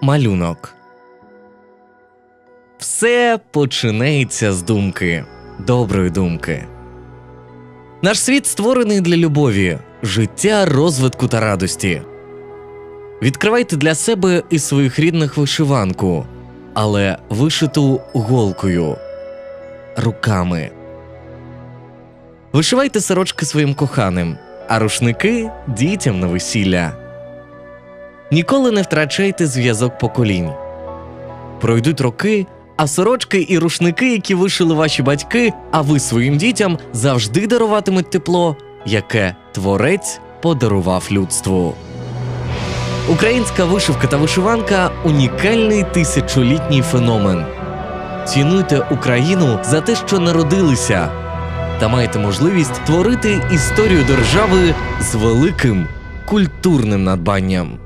Малюнок. Все починається з думки, доброї думки. Наш світ створений для любові, життя, розвитку та радості. Відкривайте для себе і своїх рідних вишиванку, але вишиту голкою, руками. Вишивайте сорочки своїм коханим, а рушники дітям на весілля. Ніколи не втрачайте зв'язок поколінь. Пройдуть роки, а сорочки і рушники, які вишили ваші батьки, а ви своїм дітям завжди даруватимуть тепло, яке творець подарував людству. Українська вишивка та вишиванка унікальний тисячолітній феномен. Цінуйте Україну за те, що народилися, та маєте можливість творити історію держави з великим культурним надбанням.